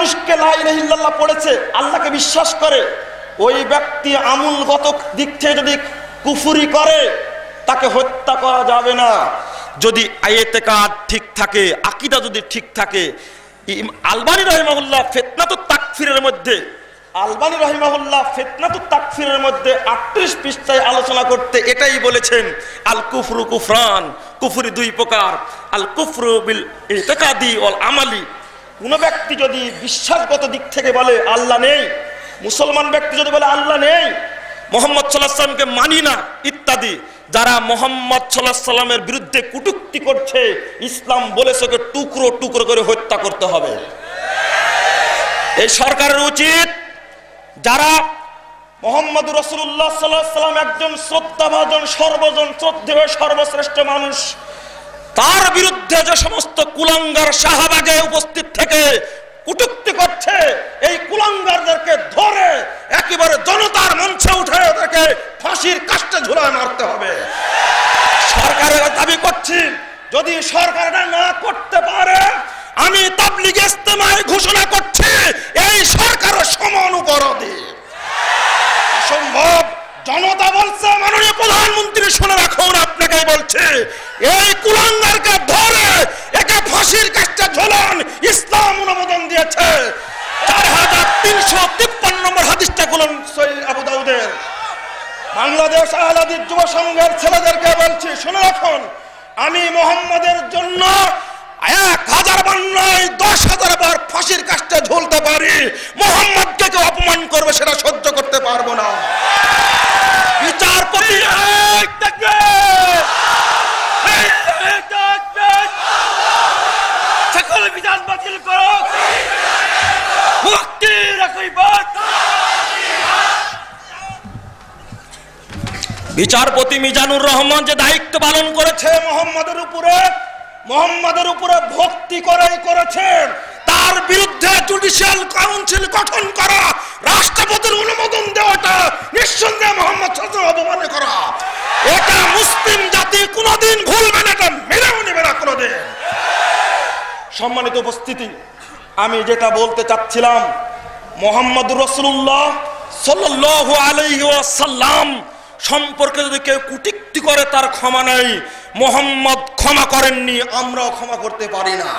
মানুষকে লাইল্লাহ পড়েছে, আল্লাহকে বিশ্বাস করে। ওই ব্যক্তি আমূলগত দিক থেকে যদি কুফুরি করে, তাকে হত্যা করা যাবে না। যদি আয়েতে কাজ ঠিক থাকে, আকিদা যদি ঠিক থাকে আলবানি রহিমাহুল্লাহ ফেতনাত তাকফিরের মধ্যে, আলবানী রহিমাহুল্লাহ ফেতনাত তাকফিরের মধ্যে আটত্রিশ পৃষ্ঠায় আলোচনা করতে এটাই বলেছেন, আল কুফরু কুফরান, কুফরি দুই প্রকার, আল কুফরু বিল ইতেকাদি অল আমালি কোন ব্যক্তি যদি বিশ্বাসগত দিক থেকে বলে, আল্লাহ নেই, মুসলমান ব্যক্তি যদি বলে, আল্লাহ নেই, মোহাম্মদ সাল্লাহ সাল্লামকে মানি না, ইত্যাদি, যারা মোহাম্মদ সাল্লাহ সাল্লামের বিরুদ্ধে কুটুক্তি করছে, ইসলাম বলেছে টুকরো টুকরো করে হত্যা করতে হবে। এই সরকারের উচিত যারা মোহাম্মদ রসুল্লাহ সাল্লাহ সাল্লাম একজন শ্রদ্ধাভাজন, সর্বজন শ্রদ্ধেয়, সর্বশ্রেষ্ঠ মানুষ, তার বিরুদ্ধে যে সমস্ত কুলাঙ্গার শাহবাগে উপস্থিত থেকে কুটুক্তি করছে। এই কুলাঙ্গারদেরকে ধরে একেবারে জনতার মঞ্চে উঠে ওদেরকে ফাঁসির কাষ্টে ঝুলায় মারতে হবে। সরকারের দাবি করছি, যদি সরকার না করতে পারে, আমি তাবলিগ ইস্তেমায় ঘোষণা করছি, এই সরকারের সমান উপরাধী অসম্ভব। জনতা বলছে, মাননীয় প্রধানমন্ত্রী, শুনে রাখুন আপনাকে বলছে, এই কুলাঙ্গারকে ধরে বাংলাদেশ আহলাদির যুব সংঘের ছেলেদেরকে বলছি, শুনে রাখুন, আমি মোহাম্মদের জন্য এক হাজার বার নয় দশ হাজার বার ফাঁসির কাজটা ঝুলতে পারি। মোহাম্মদকে কেউ অপমান করবে সেটা সহ্য করতে পারব না। বিচারপতি সকল বিধান বাতিল করো মুক্তি রাখই বাদ বিচারপতি মিজানুর রহমান যে দায়িত্ব পালন করেছে মোহাম্মদের উপরে মোহাম্মদের উপরে ভক্তি করাই করেছেন তার বিরুদ্ধে জুডিশিয়াল কাউন্সিল গঠন করা, রাষ্ট্রপতির অনুমোদন দেওয়াটা নিঃসন্দেহে মোহাম্মদ আলাইহি অপমান করা। এটা মুসলিম জাতি কোনোদিন ভুলবে না, এটা মেনেও নেবে না কোনোদিন। সম্মানিত উপস্থিতি, আমি যেটা বলতে চাচ্ছিলাম, মোহাম্মদ রসুল্লাহ সাল্লাল্লাহু আলাইহি ওয়াসাল্লাম সম্পর্কে যদি কেউ কুটিক্তি করে, তার ক্ষমা নেই। মোহাম্মদ ক্ষমা করেননি, আমরাও ক্ষমা করতে পারি না।